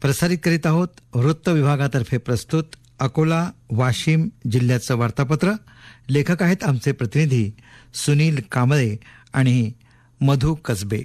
प्रसारित करीत आहोत वृत्त विभागातर्फे प्रस्तुत अकोला वाशिम जिल्ह्याचं वार्तापत्र. लेखक आहेत आमचे प्रतिनिधी सुनील कांबळे आणि मधु कसबे.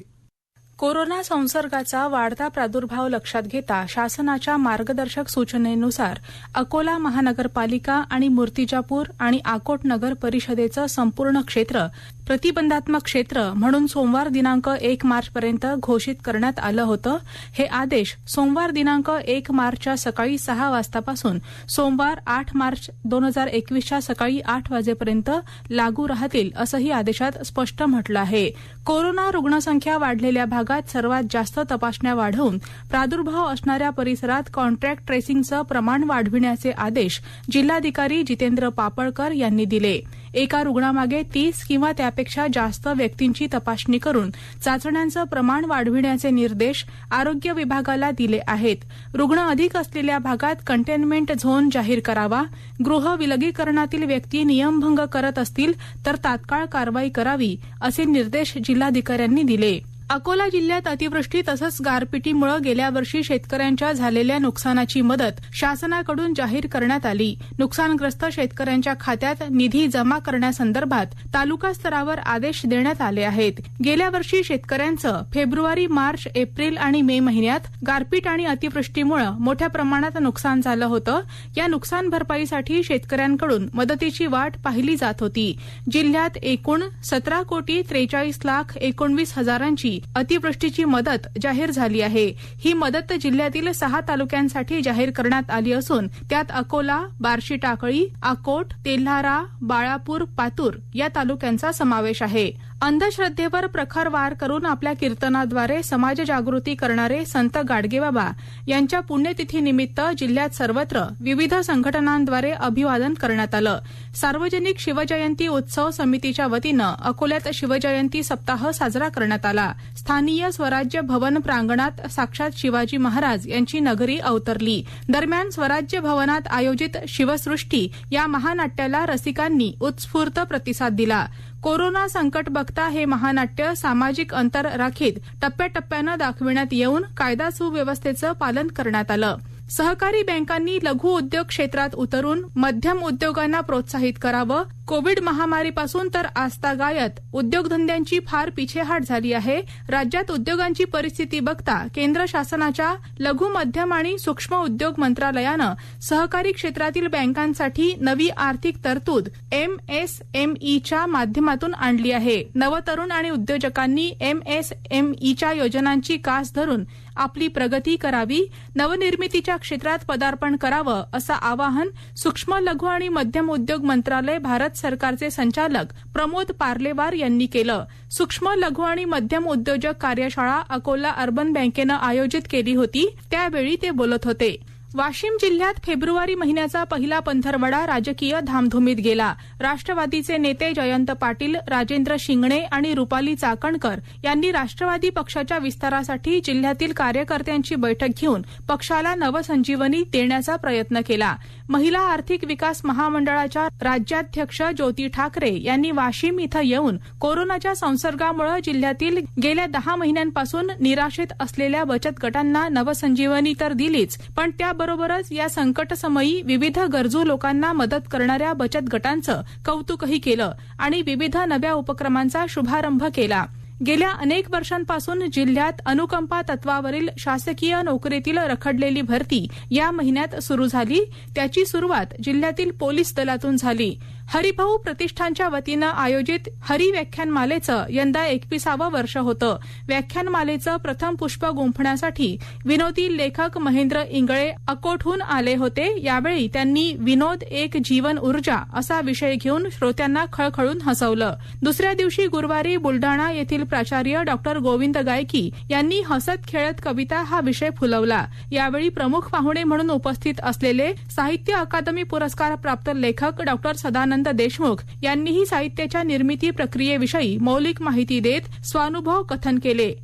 कोरोना संसर्गाचा वाढता प्रादुर्भाव लक्षात घेता शासनाच्या मार्गदर्शक सूचनेनुसार अकोला महानगरपालिका आणि मूर्तिजापूर आणि आकोट नगर परिषदेचं संपूर्ण क्षेत्र प्रतिबंधात्मक क्षेत्र म्हणून सोमवार दिनांक एक मार्चपर्यंत घोषित करण्यात आलं होतं. हे आदेश सोमवार दिनांक एक मार्चच्या सकाळी सहा वाजतापासून सोमवार आठ मार्च दोन हजार एकवीसच्या सकाळी आठ वाजेपर्यंत लागू राहतील असंही आदेशात स्पष्ट म्हटलं आहे. कोरोना रुग्णसंख्या वाढलेल्या भागात सर्वात जास्त तपासण्या वाढवून प्रादुर्भाव असणाऱ्या परिसरात कॉन्ट्रॅक्ट ट्रेसिंगचं प्रमाण वाढविण्याचे आदेश जिल्हाधिकारी जितेंद्र पापळकर यांनी दिले. एका रुग्णामागे तीस किंवा त्यापेक्षा जास्त व्यक्तींची तपासणी करून चाचण्यांचं प्रमाण वाढविण्याचे निर्देश आरोग्य विभागाला दिले आहेत. रुग्ण अधिक असलेल्या भागात कंटेनमेंट झोन जाहीर करावा गृह विलगीकरणातील व्यक्ती नियमभंग करत असतील तर तात्काळ कारवाई करावी असे निर्देश जिल्हाधिकाऱ्यांनी दिले. अकोला जिल्ह्यात अतिवृष्टी तसंच गारपिटीमुळे गेल्या वर्षी शेतकऱ्यांच्या झालेल्या नुकसानाची मदत शासनाकडून जाहीर करण्यात आली. नुकसानग्रस्त शेतकऱ्यांच्या खात्यात निधी जमा करण्यासंदर्भात तालुका स्तरावर आदेश देण्यात आले आहेत. गेल्या वर्षी शेतकऱ्यांचं फेब्रुवारी मार्च एप्रिल आणि मे महिन्यात गारपीट आणि अतिवृष्टीमुळे मोठ्या प्रमाणात नुकसान झालं होतं. या नुकसान भरपाईसाठी शेतकऱ्यांकडून मदतीची वाट पाहिली जात होती. जिल्ह्यात एकूण सतरा कोटी त्रेचाळीस लाख एकोणवीस हजारांची अतिवृष्टीची मदत जाहीर झाली आहे. ही मदत जिल्ह्यातील सहा तालुक्यांसाठी जाहीर करण्यात आली असून त्यात अकोला बार्शी टाकळी अकोट तेल्हारा बाळापूर पातूर या तालुक्यांचा समावेश आहे. अंधश्रद्धेवर प्रखर वार करून आपल्या कीर्तनाद्वारे समाज जागृती करणारे संत गाडगेबाबा यांच्या पुण्यतिथीनिमित्त जिल्ह्यात सर्वत्र विविध संघटनांद्वारे अभिवादन करण्यात आलं. सार्वजनिक शिवजयंती उत्सव समितीच्या वतीनं अकोल्यात शिवजयंती सप्ताह साजरा करण्यात आला. स्थानीय स्वराज्य भवन प्रांगणात साक्षात शिवाजी महाराज यांची नगरी अवतरली. दरम्यान स्वराज्य भवनात आयोजित शिवसृष्टी या महानाट्याला रसिकांनी उत्स्फूर्त प्रतिसाद दिला. कोरोना संकट बघता हे महानाट्य सामाजिक अंतर राखीत टप्प्याटप्प्यानं दाखविण्यात येऊन कायदा सुव्यवस्थेचं पालन करण्यात आलं. सहकारी बँकांनी लघु उद्योग क्षेत्रात उतरून मध्यम उद्योगांना प्रोत्साहित करावं कोविड महामारीपासून तर आजतागायत उद्योगधंद्यांची फार पिछेहाट झाली आहे. राज्यात उद्योगांची परिस्थिती बघता केंद्र शासनाच्या लघु मध्यम आणि सूक्ष्म उद्योग मंत्रालयानं सहकारी क्षेत्रातील बँकांसाठी नवी आर्थिक तरतूद एम एस एम ईच्या माध्यमातून आणली आहे. नवतरुण आणि उद्योजकांनी एम एस एम ईच्या योजनांची कास धरून आपली प्रगती करावी नवनिर्मितीच्या क्षेत्रात पदार्पण करावं असं आवाहन सूक्ष्म लघु आणि मध्यम उद्योग मंत्रालय भारत सरकारचे संचालक प्रमोद पार्लेवार यांनी केलं. सूक्ष्म लघु आणि मध्यम उद्योजक कार्यशाळा अकोला अर्बन बँकेनं आयोजित केली होती. त्यावेळी ते बोलत होते. वाशिम जिल्ह्यात फेब्रुवारी महिन्याचा पहिला पंधरवडा राजकीय धामधुमीत गेला. राष्ट्रवादीचे नेते जयंत पाटील राजेंद्र शिंगणे आणि रुपाली चाकणकर यांनी राष्ट्रवादी पक्षाच्या विस्तारासाठी जिल्ह्यातील कार्यकर्त्यांची बैठक घेऊन पक्षाला नवसंजीवनी देण्याचा प्रयत्न केला. महिला आर्थिक विकास महामंडळाच्या राज्याध्यक्ष ज्योती ठाकरे यांनी वाशिम इथं येऊन कोरोनाच्या संसर्गामुळे जिल्ह्यातील गेल्या दहा महिन्यांपासून निराशेत असलेल्या बचत गटांना नवसंजीवनी तर दिलीच पण त्या याबरोबरच या संकटसमयी विविध गरजू लोकांना मदत करणाऱ्या बचत गटांचं कौतुकही केलं आणि विविध नव्या उपक्रमांचा शुभारंभ केला. गेल्या अनेक वर्षांपासून जिल्ह्यात अनुकंपा तत्वावरील शासकीय नोकरीतील रखडलेली भरती या महिन्यात सुरू झाली. त्याची सुरुवात जिल्ह्यातील पोलीस दलातून झाली. हरिभाऊ प्रतिष्ठानच्या वतीनं आयोजित हरी व्याख्यानमालेचं यंदा एकविसावं वर्ष होतं. व्याख्यानमालेचं प्रथम पुष्प गुंफण्यासाठी विनोदी लेखक महेंद्र इंगळे अकोटहून आले होते. यावेळी त्यांनी विनोद एक जीवन ऊर्जा असा विषय घेऊन श्रोत्यांना खळखळून हसवलं. दुसऱ्या दिवशी गुरुवारी बुलडाणा येथील प्राचार्य डॉक्टर गोविंद गायकी यांनी हसत खेळत कविता हा विषय फुलवला. यावेळी प्रमुख पाहुणे म्हणून उपस्थित असलेले साहित्य अकादमी पुरस्कार प्राप्त लेखक डॉक्टर सदानंद देशमुख यांनीही साहित्याच्या निर्मिती प्रक्रियेविषयी मौलिक माहिती देत स्वानुभव कथन केले.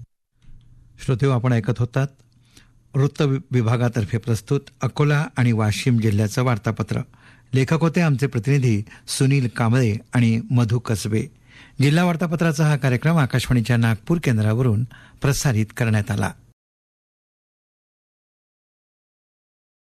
श्रोते हो, आपण ऐकत होतात. वृत्त वि- विभागातर्फे प्रस्तुत अकोला आणि वाशिम जिल्ह्याचं वार्तापत्र. लेखक होते आमचे प्रतिनिधी सुनील कांबळे आणि मधु कसबे. जिल्हा वार्तापत्राचा हा कार्यक्रम आकाशवाणीच्या नागपूर केंद्रावरून प्रसारित करण्यात आला.